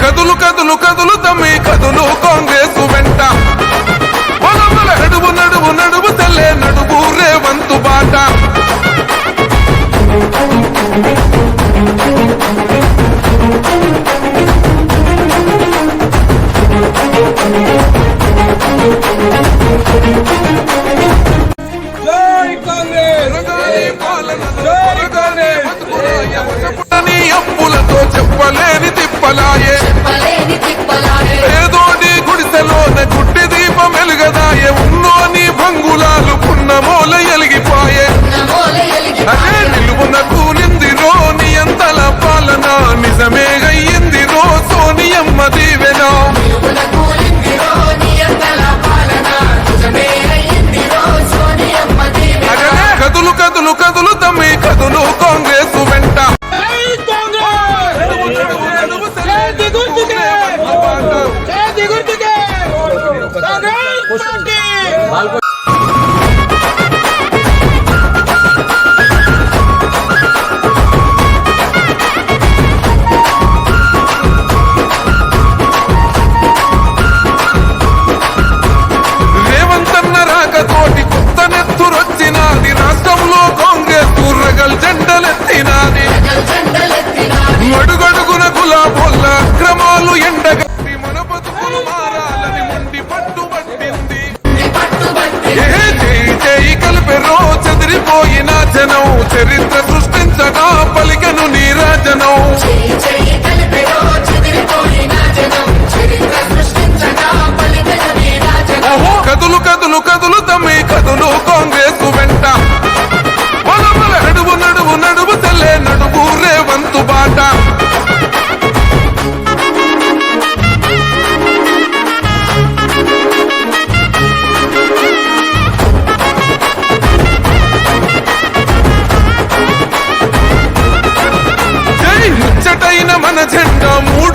కదులు కదులు కదులు తమ్మి కదులు కాంగ్రెస్ వెంట పొలముల నడువు నడువు నడువు తెల్లే నడువు రేవంతు బాట Thank you. కాంగ్రెస్. పాలన Valpo పోయినా జనం. చరిత్ర సృష్టించగా పలికను నీరాజనం come.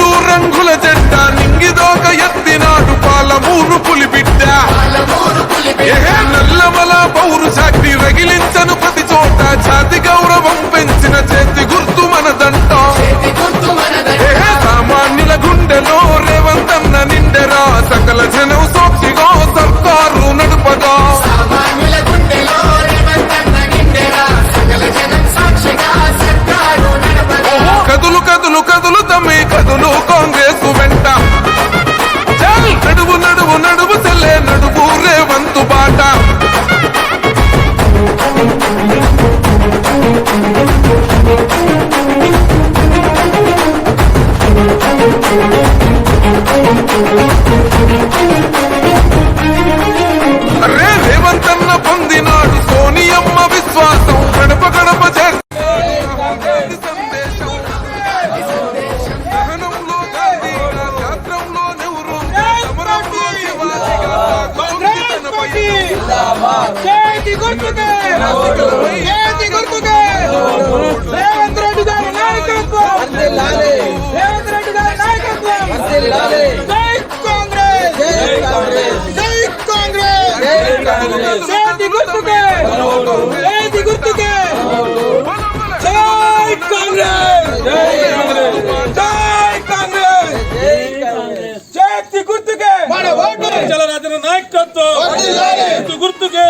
గుర్తు గుర్తుకే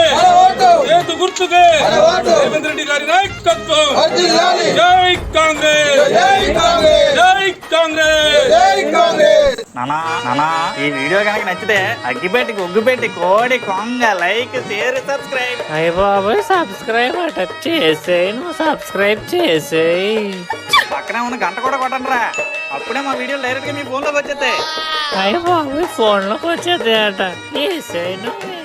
ఏదు గుర్తుకే రేవంత్ రెడ్డి గారి నాయకత్వం. జై కాంగ్రెస్. నానా నానా ఈ వీడియో కనుక నచ్చితే అగ్గిపెట్టి ఒగ్గుపెట్టి కోడి కొంగ లైక్ షేర్ సబ్స్క్రైబ్. అయ్య బాబు సబ్స్క్రైబ్ అట చేసేయి నువ్వు సబ్స్క్రైబ్ చేసేయి. పక్కనే ఉన్న గంట కూడా కొట్టండి రా అప్పుడే మా వీడియోలు డైరెక్ట్గా మీ ఫోన్లోకి వచ్చేస్తాయి. అయ్యో ఫోన్లోకి వచ్చేస్తాయట. అంటే